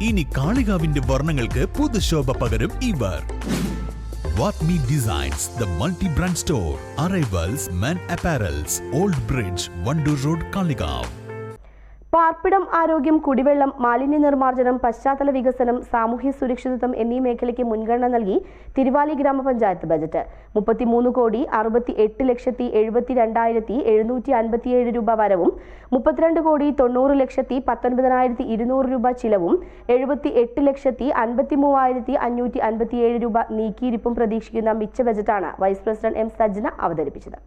ഇനി കാളികാവിന്റെ വർണങ്ങൾക്ക് പുതുശോഭ പകരും ഇവർ. വാട്ട്മി designs the multi brand store arrivals men apparels old bridge Wandoor road Kalikavu പാർപ്പിടം ആരോഗ്യം കുടിവെള്ളം മാലിന്യ നിർമ്മാർജനം പശ്ചാത്തല വികസനം സാമൂഹ്യ സുരക്ഷിതത്വം എന്നീ മേഖലയ്ക്ക് മുൻഗണന നൽകി തിരുവാലി ഗ്രാമപഞ്ചായത്ത് ബജറ്റ്. മുപ്പത്തിമൂന്ന് കോടി അറുപത്തി എട്ട് ലക്ഷത്തി എഴുപത്തി രണ്ടായിരത്തി എഴുന്നൂറ്റി അൻപത്തിയേഴ് രൂപ വരവും മുപ്പത്തിരണ്ട് കോടി തൊണ്ണൂറ് ലക്ഷത്തി പത്തൊൻപതിനായിരത്തി ഇരുന്നൂറ് രൂപ ചിലവും എഴുപത്തി എട്ട് ലക്ഷത്തി അൻപത്തി മൂവായിരത്തി അഞ്ഞൂറ്റി അൻപത്തിയേഴ് രൂപ നീക്കിയിരിപ്പും പ്രതീക്ഷിക്കുന്ന മിച്ച ബജറ്റാണ് വൈസ് പ്രസിഡന്റ് എം സജ്ന അവതരിപ്പിച്ചത്.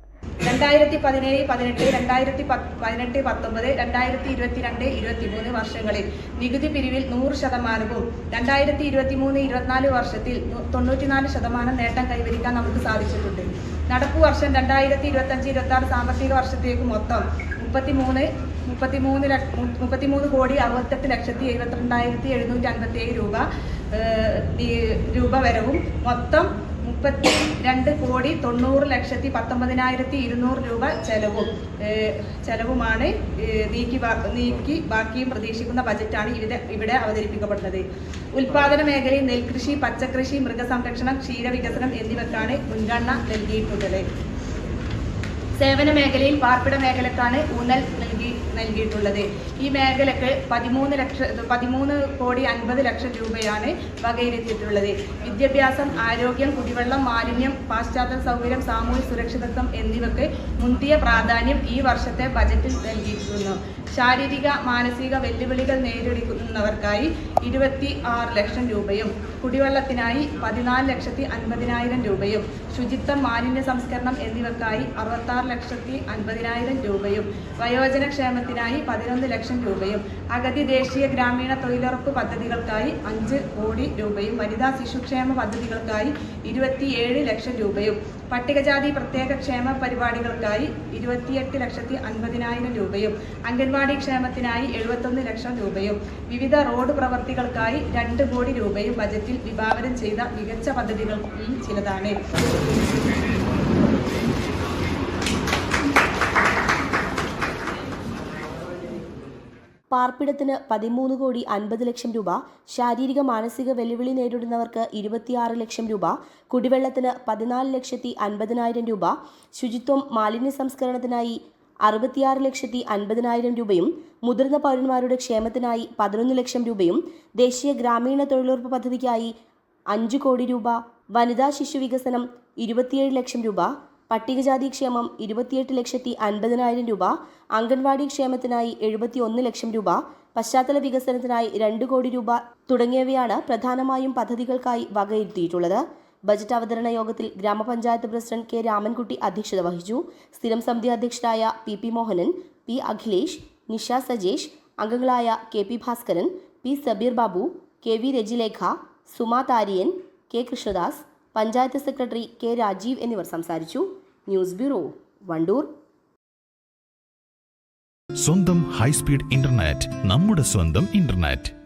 രണ്ടായിരത്തി പതിനേഴ് പതിനെട്ട് രണ്ടായിരത്തി പതിനെട്ട് പത്തൊമ്പത് രണ്ടായിരത്തി ഇരുപത്തിരണ്ട് ഇരുപത്തിമൂന്ന് വർഷങ്ങളിൽ നികുതി പിരിവിൽ നൂറ് ശതമാനവും രണ്ടായിരത്തി ഇരുപത്തിമൂന്ന് ഇരുപത്തിനാല് വർഷത്തിൽ തൊണ്ണൂറ്റിനാല് ശതമാനം നേട്ടം കൈവരിക്കാൻ നമുക്ക് സാധിച്ചിട്ടുണ്ട്. നടപ്പു വർഷം രണ്ടായിരത്തി ഇരുപത്തഞ്ച് ഇരുപത്തി ആറ് സാമ്പത്തിക വർഷത്തേക്ക് മൊത്തം മുപ്പത്തിമൂന്ന് മുപ്പത്തിമൂന്ന് മുപ്പത്തിമൂന്ന് കോടി അറുപത്തെട്ട് ലക്ഷത്തി എഴുപത്തിരണ്ടായിരത്തി എഴുന്നൂറ്റി അൻപത്തി ഏഴ് രൂപ രൂപ വരവും മൊത്തം മുപ്പത്തി രണ്ട് കോടി തൊണ്ണൂറ് ലക്ഷത്തി പത്തൊമ്പതിനായിരത്തി ഇരുന്നൂറ് രൂപ ചെലവും. ചെലവുമാണ് നീക്കി നീക്കി ബാക്കിയും പ്രതീക്ഷിക്കുന്ന ബജറ്റാണ് ഇവിടെ ഇവിടെ അവതരിപ്പിക്കപ്പെടുന്നത് ഉൽപാദന മേഖലയിൽ നെൽകൃഷി പച്ചക്കൃഷി മൃഗസംരക്ഷണം ക്ഷീരവികസനം എന്നിവക്കാണ് മുൻഗണന നൽകിയിട്ടുള്ളത്. സേവന മേഖലയിൽ പാർപ്പിട മേഖലക്കാണ് ഊന്നൽ നൽകി നൽകിയിട്ടുള്ളത്. ഈ മേഖലക്ക് പതിമൂന്ന് ലക്ഷം പതിമൂന്ന് കോടി അൻപത് ലക്ഷം രൂപയാണ് വകയിരുത്തിയിട്ടുള്ളത്. വിദ്യാഭ്യാസം ആരോഗ്യം കുടിവെള്ളം മാലിന്യം പാശ്ചാത്യ സൗകര്യം സാമൂഹ്യ സുരക്ഷിതത്വം എന്നിവയ്ക്ക് മുന്തിയ പ്രാധാന്യം ഈ വർഷത്തെ ബജറ്റിൽ നൽകിയിരിക്കുന്നു ശാരീരിക മാനസിക വെല്ലുവിളികൾ നേരിടുന്നവർക്കായി ഇരുപത്തി ആറ് ലക്ഷം രൂപയും കുടിവെള്ളത്തിനായി പതിനാല് ലക്ഷത്തി അൻപതിനായിരം രൂപയും ശുചിത്വം മാലിന്യ സംസ്കരണം എന്നിവർക്കായി അറുപത്താറ് ലക്ഷത്തി അൻപതിനായിരം രൂപയും വയോജന ക്ഷേമത്തിനായി പതിനൊന്ന് ലക്ഷം രൂപയും അഗതി ദേശീയ ഗ്രാമീണ തൊഴിലുറപ്പ് പദ്ധതികൾക്കായി അഞ്ച് കോടി രൂപയും വനിതാ ശിശുക്ഷേമ പദ്ധതികൾക്കായി ഇരുപത്തിയേഴ് ലക്ഷം രൂപയും പട്ടികജാതി പ്രത്യേക ക്ഷേമ പരിപാടികൾക്കായി ഇരുപത്തിയെട്ട് ലക്ഷത്തി അൻപതിനായിരം രൂപയും അംഗൻവാടി ക്ഷേമത്തിനായി എഴുപത്തൊന്ന് ലക്ഷം രൂപയും വിവിധ റോഡ് പ്രവർത്തികൾക്കായി രണ്ട് കോടി രൂപയും ബജറ്റിൽ വിഭാവനം ചെയ്ത മികച്ച പദ്ധതികളിൽ ചിലതാണ്. പാർപ്പിടത്തിന് പതിമൂന്ന് കോടി അൻപത് ലക്ഷം രൂപ ശാരീരിക മാനസിക വെല്ലുവിളി നേരിടുന്നവർക്ക് ഇരുപത്തിയാറ് ലക്ഷം രൂപ കുടിവെള്ളത്തിന് പതിനാല് ലക്ഷത്തി അൻപതിനായിരം രൂപ ശുചിത്വം മാലിന്യ സംസ്കരണത്തിനായി അറുപത്തിയാറ് ലക്ഷത്തി അൻപതിനായിരം രൂപയും മുതിർന്ന പൗരന്മാരുടെ ക്ഷേമത്തിനായി പതിനൊന്ന് ലക്ഷം രൂപയും ദേശീയ ഗ്രാമീണ തൊഴിലുറപ്പ് പദ്ധതിക്കായി അഞ്ച് കോടി രൂപ വനിതാ ശിശു വികസനം ഇരുപത്തിയേഴ് ലക്ഷം രൂപ പട്ടികജാതി ക്ഷേമം ഇരുപത്തിയെട്ട് ലക്ഷത്തി അൻപതിനായിരം രൂപ അംഗൻവാടി ക്ഷേമത്തിനായി എഴുപത്തി ഒന്ന് ലക്ഷം രൂപ പശ്ചാത്തല വികസനത്തിനായി രണ്ട് കോടി രൂപ തുടങ്ങിയവയാണ് പ്രധാനമായും പദ്ധതികൾക്കായി വകയിരുത്തിയിട്ടുള്ളത്. ബജറ്റ് അവതരണ യോഗത്തിൽ ഗ്രാമപഞ്ചായത്ത് പ്രസിഡന്റ് കെ രാമൻകുട്ടി അധ്യക്ഷത വഹിച്ചു. സ്ഥിരം സമിതി അധ്യക്ഷരായ P P Mohanan P Akhilesh Nisha Sajesh അംഗങ്ങളായ K P Bhaskaran P Sabeer Babu K V Rajilekha Suma Tharian K Krishnadas panchayat secretary K Rajeev എന്നിവർ സംസാരിച്ചു. News bureau Wandoor. സ്വന്തം ഹൈസ്പീഡ് ഇന്റർനെറ്റ് നമ്മുടെ സ്വന്തം ഇന്റർനെറ്റ്.